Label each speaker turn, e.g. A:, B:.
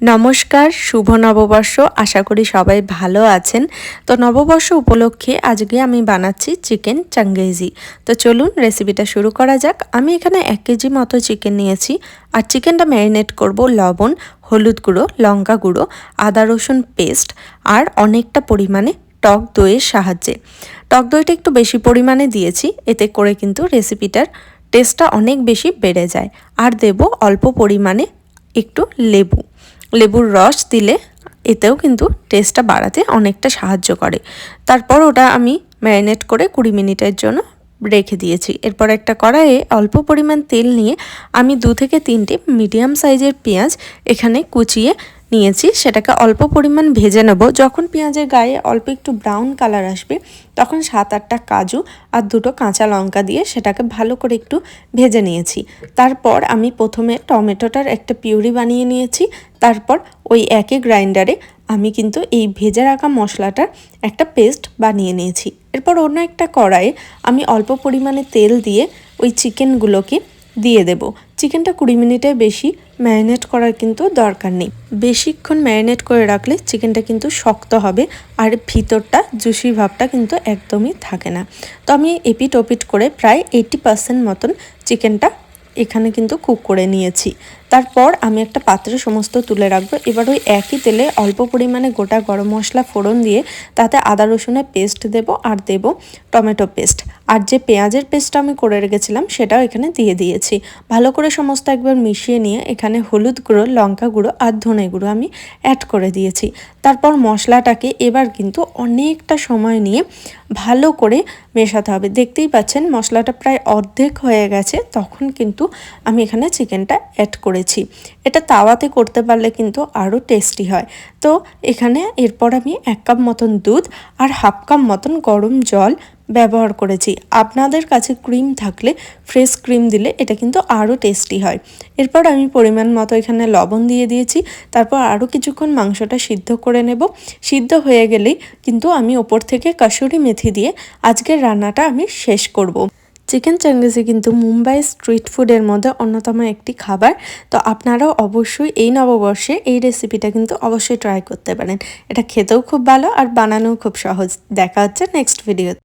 A: নমস্কার, শুভ নববর্ষ। আশা করি সবাই ভালো আছেন। তো নববর্ষ উপলক্ষে আজকে আমি বানাচ্ছি চিকেন চাঙ্গেজি তো চলুন রেসিপিটা শুরু করা যাক। আমি এখানে এক কেজি মতো চিকেন নিয়েছি। আর চিকেনটা ম্যারিনেট করব লবণ, হলুদ গুঁড়ো, লঙ্কা গুঁড়ো, আদা রসুন পেস্ট আর অনেকটা পরিমাণে টক দইয়ের সাহায্যে। টক দইটা একটু বেশি পরিমাণে দিয়েছি, এতে করে কিন্তু রেসিপিটার টেস্টটা অনেক বেশি বেড়ে যায়। আর দেব অল্প পরিমাণে একটু লেবু। লেবুর রস দিলে এতেও কিন্তু টেস্টটা বাড়াতে অনেকটা সাহায্য করে। তারপর ওটা আমি ম্যারিনেট করে কুড়ি মিনিটের জন্য রেখে দিয়েছি। এরপর একটা কড়াইয়ে অল্প পরিমাণ তেল নিয়ে আমি দু থেকে তিনটি মিডিয়াম সাইজের পেঁয়াজ এখানে কুচিয়ে নিয়েছি, সেটাকে অল্প পরিমাণ ভেজে নেব। যখন পেঁয়াজের গায়ে অল্প একটু ব্রাউন কালার আসবে, তখন সাত আটটা কাজু আর দুটো কাঁচা লঙ্কা দিয়ে সেটাকে ভালো করে একটু ভেজে নিয়েছি। তারপর আমি প্রথমে টমেটোটার একটা পিউরি বানিয়ে নিয়েছি। তারপর ওই একই গ্রাইন্ডারে আমি কিন্তু এই ভেজে রাখা মশলাটার একটা পেস্ট বানিয়ে নিয়েছি। এরপর অন্য একটা কড়াইয়ে আমি অল্প পরিমাণে তেল দিয়ে ওই চিকেনগুলোকে দিয়ে দেব। চিকেনটা কুড়ি মিনিটের বেশি ম্যারিনেট করার কিন্তু দরকার নেই। বেশিক্ষণ ম্যারিনেট করে রাখলে চিকেনটা কিন্তু শক্ত হবে আর ভিতরটা জুসি ভাবটা কিন্তু একদমই থাকে না। তো আমি এপিট ওপিট করে প্রায় এইটি পার্সেন্ট মতন চিকেনটা এখানে কিন্তু কুক করে নিয়েছি। তারপর আমি একটা পাত্রে সমস্ত তুলে রাখব। এবার ওই একই তেলে অল্প পরিমাণে গোটা গরম মশলা ফোড়ন দিয়ে তাতে আদা রসুনের পেস্ট দেব আর দেব টমেটো পেস্ট। আর যে পেঁয়াজের পেস্টটা আমি করে রেখেছিলাম, সেটাও এখানে দিয়ে দিয়েছি। ভালো করে সমস্ত একবার মিশিয়ে নিয়ে এখানে হলুদ গুঁড়ো, লঙ্কা গুঁড়ো আর ধনে গুঁড়ো আমি অ্যাড করে দিয়েছি। তারপর মশলাটাকে এবার কিন্তু অনেকটা সময় নিয়ে ভালো করে মেশাতে হবে। দেখতেই পাচ্ছেন মশলাটা প্রায় অর্ধেক হয়ে গেছে, তখন কিন্তু আমি এখানে চিকেনটা অ্যাড করেছি। এটা তাওয়াতে করতে পারলে কিন্তু আরও টেস্টি হয়। তো এখানে এরপর আমি এক কাপ মতন দুধ আর হাফ কাপ মতন গরম জল ব্যবহার করেছি। আপনাদের কাছে ক্রিম থাকলে ফ্রেশ ক্রিম দিলে এটা কিন্তু আরও টেস্টি হয়। এরপর আমি পরিমাণ মতো এখানে লবণ দিয়ে দিয়েছি। তারপর আরও কিছুক্ষণ মাংসটা সিদ্ধ করে নেব। সিদ্ধ হয়ে গেলেই কিন্তু আমি ওপর থেকে কাসুরি মেথি দিয়ে আজকের রান্নাটা আমি শেষ করব। চিকেন চাঙ্গিজি কিন্তু মুম্বাই স্ট্রিট ফুডের মধ্যে অন্যতম একটি খাবার। তো আপনারাও অবশ্যই এই নববর্ষে এই রেসিপিটা কিন্তু অবশ্যই ট্রাই করতে পারেন। এটা খেতেও খুব ভালো আর বানানোও খুব সহজ। দেখা হচ্ছে নেক্সট ভিডিও